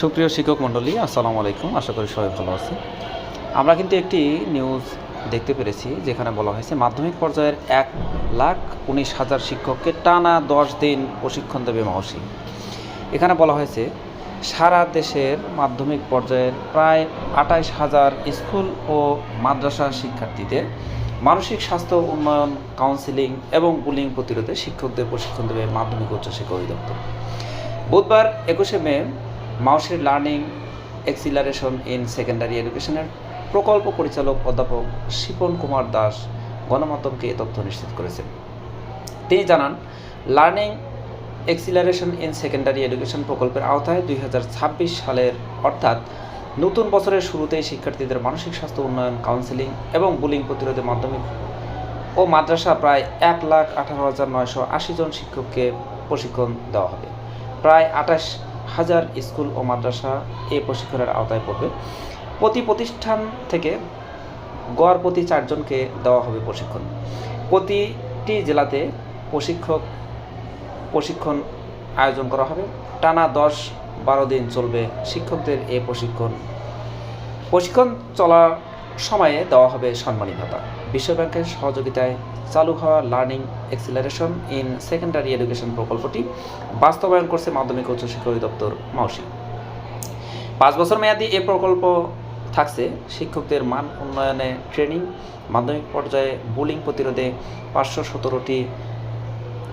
সুপ্রিয় শিক্ষক মণ্ডলী, আসসালামু আলাইকুম। আশা করি সবাই ভালো আছে আমরা কিন্তু একটি নিউজ দেখতে পেরেছি, যেখানে বলা হয়েছে, মাধ্যমিক পর্যায়ের এক লাখ উনিশ হাজার শিক্ষককে টানা দশ দিন প্রশিক্ষণ দেবে মাওসি এখানে বলা হয়েছে, সারা দেশের মাধ্যমিক পর্যায়ের প্রায় আঠাইশ হাজার স্কুল ও মাদ্রাসা শিক্ষার্থীদের মানসিক স্বাস্থ্য উন্নয়ন কাউন্সিলিং এবং বুলিং প্রতিরোধে শিক্ষকদের প্রশিক্ষণ দেবে মাধ্যমিক উচ্চশিক্ষা অধিদপ্তর। বুধবার একুশে মে মাউসির লার্নিং এক্সিলারেশন ইন সেকেন্ডারি এডুকেশনের প্রকল্প পরিচালক অধ্যাপক শিপন কুমার দাস গণমাধ্যমকে এ তথ্য নিশ্চিত করেছেন। তিনি জানান, learning acceleration in secondary education প্রকল্পের আওতায় দুই হাজার ছাব্বিশ সালের অর্থাৎ নতুন বছরের শুরুতেই শিক্ষার্থীদের মানসিক স্বাস্থ্য উন্নয়ন কাউন্সিলিং এবং বুলিং প্রতিরোধে মাধ্যমিক ও মাদ্রাসা প্রায় এক লাখ আঠারো হাজার নয়শো আশি জন শিক্ষককে প্রশিক্ষণ দেওয়া হবে। প্রায় আঠাশ হাজার স্কুল ও মাদ্রাসা এই প্রশিক্ষণের আওতায় পড়বে। প্রতি প্রতিষ্ঠান থেকে গড় প্রতি চারজনকে দেওয়া হবে প্রশিক্ষণ। প্রতিটি জেলাতে প্রশিক্ষক প্রশিক্ষণ আয়োজন করা হবে। টানা দশ বারো দিন চলবে শিক্ষকদের এই প্রশিক্ষণ। প্রশিক্ষণ চলার সময়ে দেওয়া হবে সম্মানী ভাতা বিশ্বব্যাংকের সহযোগিতায় চালু হওয়া learning acceleration in secondary education প্রকল্পটি বাস্তবায়ন করছে মাধ্যমিক উচ্চশিক্ষা অধিদপ্তর মাউসি। পাঁচ বছর মেয়াদী এ প্রকল্প থাকছে। শিক্ষকদের মান উন্নয়নে ট্রেনিং, মাধ্যমিক পর্যায়ে বুলিং প্রতিরোধে পাঁচশো সতেরোটি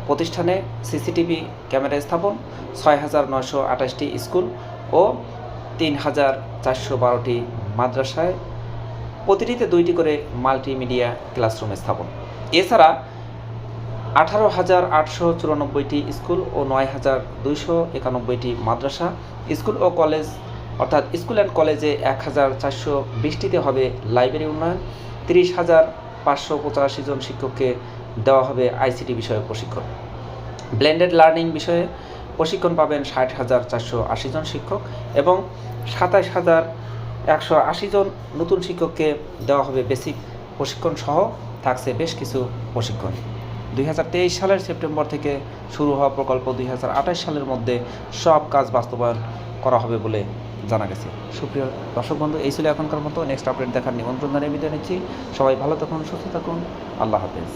প্রতিষ্ঠানে সিসিটিভি ক্যামেরা স্থাপন, ছয় হাজার নয়শো আঠাশটি স্কুল ও তিন হাজার চারশো বারোটি মাদ্রাসায় প্রতিটিতে দুইটি করে মাল্টিমিডিয়া ক্লাসরুম স্থাপন। এছাড়া আঠারো হাজার আটশো চুরানব্বইটি স্কুল ও নয় হাজার দুইশো একানব্বইটি মাদ্রাসা, স্কুল ও কলেজ অর্থাৎ স্কুল অ্যান্ড কলেজে এক হাজার চারশো বিশটিতে হবে লাইব্রেরি উন্নয়ন, তিরিশ হাজার পাঁচশো পঁচাশি জন শিক্ষককে দেওয়া হবে আইসিটি বিষয়ে প্রশিক্ষণ। ব্লেন্ডেড লার্নিং বিষয়ে প্রশিক্ষণ পাবেন ষাট হাজার চারশো আশি জন শিক্ষক এবং সাতাশ হাজার একশো আশি জন নতুন শিক্ষককে দেওয়া হবে বেসিক প্রশিক্ষণ সহ, থাকছে বেশ কিছু প্রশিক্ষণ। দুই হাজার তেইশ সালের সেপ্টেম্বর থেকে শুরু হওয়া প্রকল্প দুই হাজার আঠাশ সালের মধ্যে সব কাজ বাস্তবায়ন করা হবে বলে জানা গেছে। সুপ্রিয় দর্শক বন্ধু, এই ছিল এখনকার মতো। নেক্সট আপডেট দেখার নিমন্ত্রণ জানিয়ে বিদায় নিচ্ছি। সবাই ভালো থাকুন, সুস্থ থাকুন। আল্লাহ হাফেজ।